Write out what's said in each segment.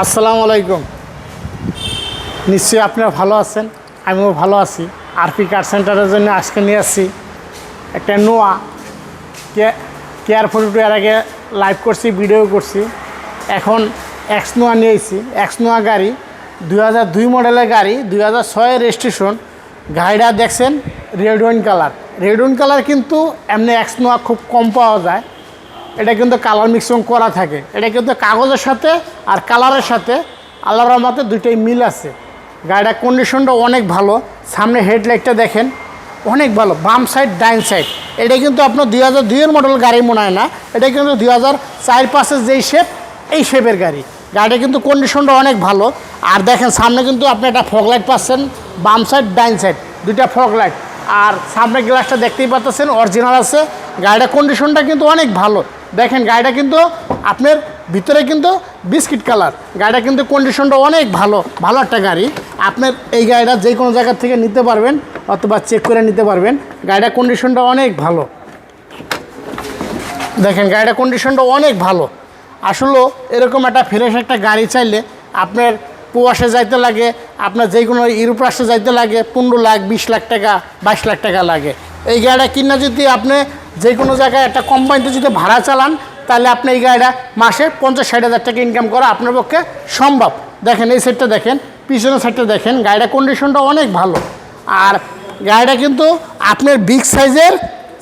আসসালামু আলাইকুম। নিশ্চয়ই আপনারা ভালো আছেন, আমিও ভালো আছি। আরপি কার সেন্টারের জন্য আজকে নিয়ে আসছি একটা নোয়া। কেয়ার ফটো এর আগে লাইভ করছি, ভিডিও করছি। এখন এক্স নোয়া নিয়ে এসেছি। এক্স নোয়া গাড়ি, দুই হাজার দুই মডেলের গাড়ি, দুই হাজার ছয়ের রেজিস্ট্রেশন। গাড়িটা দেখছেন red wine colour. Red wine colour কিন্তু এমনি এক্স নোয়া খুব কম পাওয়া যায়। এটা কিন্তু কালার মিক্সিং করা থাকে। এটা কিন্তু কাগজের সাথে আর কালারের সাথে আল্লাহ রহমতে দুইটাই মিল আছে। গাড়িটার কন্ডিশনটা অনেক ভালো। সামনে হেডলাইটটা দেখেন, অনেক ভালো। বাম সাইড ডাইন সাইড এটা কিন্তু আপনার দুই হাজার দুইয়ের মডেল গাড়ি মনে হয় না। এটা কিন্তু দুই হাজার চার পাঁচের যেই শেপ এই শেপের গাড়ি। গাড়িটা কিন্তু কন্ডিশনটা অনেক ভালো। আর দেখেন, সামনে কিন্তু আপনি একটা ফগ লাইট পাচ্ছেন, বাম সাইড ডাইন সাইড দুইটা ফগ লাইট আর সামনে গ্লাসটা দেখতেই পাচ্ছেন অরিজিনাল আছে। গাড়িটার কন্ডিশনটা কিন্তু অনেক ভালো। দেখেন গাড়িটা কিন্তু আপনার ভিতরে কিন্তু বিস্কিট কালার। গাড়িটা কিন্তু কন্ডিশনটা অনেক ভালো ভালো একটা গাড়ি। আপনার এই গাড়িটা যে কোনো জায়গা থেকে নিতে পারবেন অথবা চেক করে নিতে পারবেন। গাড়িটার কন্ডিশনটা অনেক ভালো। দেখেন গাড়িটার কন্ডিশনটা অনেক ভালো। আসলে এরকম একটা ফ্রেশ একটা গাড়ি চাইলে আপনার প্রবাসে যাইতে লাগে, আপনার যে কোনো ইউরোপ রাষ্ট্রে যাইতে লাগে, পনেরো লাখ, বিশ লাখ টাকা, বাইশ লাখ টাকা লাগে। এই গাড়িটা কিনা যদি আপনি যে কোনো জায়গায় একটা কোম্পানিতে যদি ভাড়া চালান, তাহলে আপনি এই গাড়িটা মাসে পঞ্চাশ ষাট হাজার টাকা ইনকাম করা আপনার পক্ষে সম্ভব। দেখেন, এই সাইডটা দেখেন, পিছনের সাইডটা দেখেন গাড়িটার কন্ডিশনটা অনেক ভালো। আর গাড়িটা কিন্তু আপনার বিগ সাইজের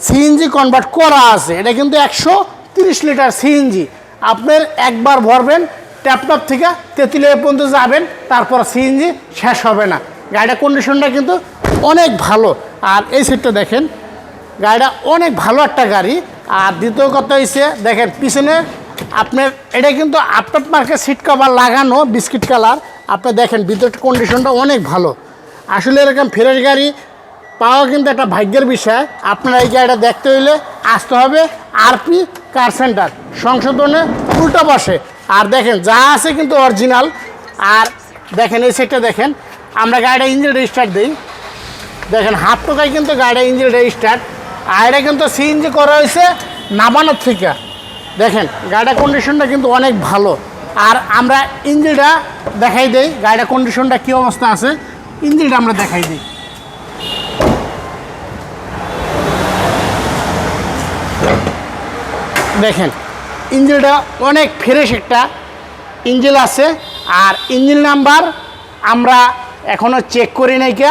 সিএনজি কনভার্ট করা আছে। এটা কিন্তু একশো তিরিশ লিটার সিএনজি আপনার একবার ভরবেন ট্যাপটপ থেকে তেঁতুলিয়া পর্যন্ত যাবেন, তারপর সিএনজি শেষ হবে না। গাড়িটার কন্ডিশনটা কিন্তু অনেক ভালো। আর এই সিটটা দেখেন গাড়িটা অনেক ভালো একটা গাড়ি। আর দ্বিতীয় কথা হয়েছে দেখেন পিছনে আপনার, এটা কিন্তু আপনার মার্কে সিট কভার লাগানো বিস্কিট কালার আপনি দেখেন ভিতরের কন্ডিশনটা অনেক ভালো। আসলে এরকম ফ্রেশ গাড়ি পাওয়া কিন্তু একটা ভাগ্যের বিষয়। আপনারা এই গাড়িটা দেখতে হইলে আসতে হবে আরপি কার সেন্টার সংশোধনে উল্টো বসে। আর দেখেন, যা আছে কিন্তু অরিজিনাল আর দেখেন, এই সেটটা দেখেন, আমরা গাড়িটা ইঞ্জিন রেজিস্টার দিই। দেখেন হাত টোকায় কিন্তু গাড়িটা ইঞ্জিন রেজিস্টার আর এটা কিন্তু সিএনজি করা হয়েছে নাবানোর থেকে। দেখেন, গাড়িটার কন্ডিশনটা কিন্তু অনেক ভালো। আর আমরা ইঞ্জিনটা দেখাই দিই, গাড়িটার কন্ডিশনটা কী অবস্থা আছে। ইঞ্জিনটা আমরা দেখাই দিই। দেখেন, ইঞ্জিনটা অনেক ফ্রেশ একটা ইঞ্জিন আছে। আর ইঞ্জিন নাম্বার আমরা এখনও চেক করি নাই কে।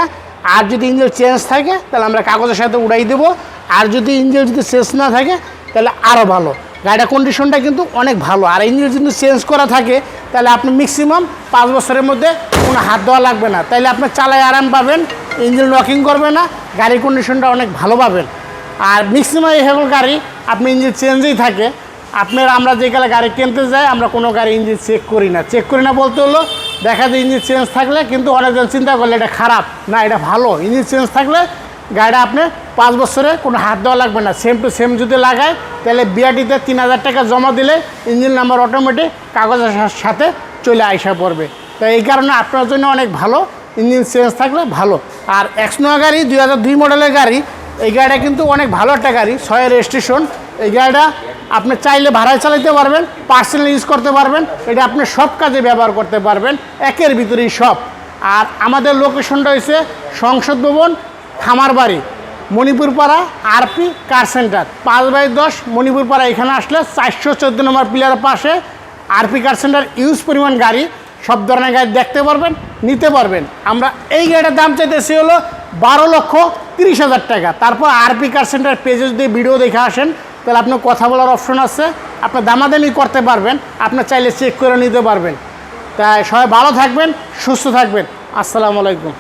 আর যদি ইঞ্জিন চেঞ্জ থাকে, তাহলে আমরা কাগজের সাথে উড়াই দেবো। আর যদি ইঞ্জিন যদি চেঞ্জ না থাকে, তাহলে আরও ভালো। গাড়িটার কন্ডিশনটা কিন্তু অনেক ভালো। আর ইঞ্জিন যদি চেঞ্জ করা থাকে, তাহলে আপনি ম্যাক্সিমাম পাঁচ বছরের মধ্যে কোনো হাত দেওয়া লাগবে না। তাহলে আপনি চালায় আরাম পাবেন, ইঞ্জিন লকিং করবে না, গাড়ির কন্ডিশনটা অনেক ভালো পাবেন। আর ম্যাক্সিমাম এই সকল গাড়ি, আপনি ইঞ্জিন চেঞ্জেই থাকে। আপনার, আমরা যে কালে গাড়ি কিনতে যাই, আমরা কোনো গাড়ি ইঞ্জিন চেক করি না। চেক করি না বলতে হলো, দেখা যায় ইঞ্জিন চেঞ্জ থাকলে কিন্তু অনেকজন চিন্তা করলে এটা খারাপ। না, এটা ভালো। ইঞ্জিন চেঞ্জ থাকলে গাড়িটা আপনি পাঁচ বছরে কোনো হাত দেওয়া লাগবে না। সেম টু সেম যদি লাগায়, তাহলে বিআরটিতে তিন হাজার টাকা জমা দিলে ইঞ্জিন নাম্বার অটোমেটিক কাগজের সাথে চলে আইসা পড়বে। তো এই কারণে আপনার জন্য অনেক ভালো ইঞ্জিন চেঞ্জ থাকলে ভালো। আর এক্সনোয়া গাড়ি, দুই হাজার দুই মডেলের গাড়ি, এই গাড়িটা কিন্তু অনেক ভালো একটা গাড়ি ছয়ের রেজিস্ট্রেশন এই গাড়িটা আপনি চাইলে ভাড়ায় চালাতে পারবেন পার্সোনাল ইউজ করতে পারবেন, এটা আপনি সব কাজে ব্যবহার করতে পারবেন, একের ভিতরেই সব। আর আমাদের লোকেশনটা হয়েছে সংসদ ভবন খামার বাড়ি Manipur Para RP car centre পাঁচ বাই দশ মণিপুর পাড়া এখানে আসলে চারশো চোদ্দ নম্বর পিলারের পাশে আরপি কার সেন্টার ইউজ পরিমাণ গাড়ি, সব ধরনের গাড়ি দেখতে পারবেন, নিতে পারবেন। আমরা এই গাড়িটার দাম চাইতেছি হলো বারো লক্ষ তিরিশ হাজার টাকা। তারপর আরপি কার সেন্টার পেজে যদি ভিডিও দেখে আসেন, তাহলে আপনার কথা বলার অপশন আছে। আপনার দামাদামি করতে পারবেন, আপনার চাইলে চেক করে নিতে পারবেন। তাই সবাই ভালো থাকবেন, সুস্থ থাকবেন। আসসালামু আলাইকুম।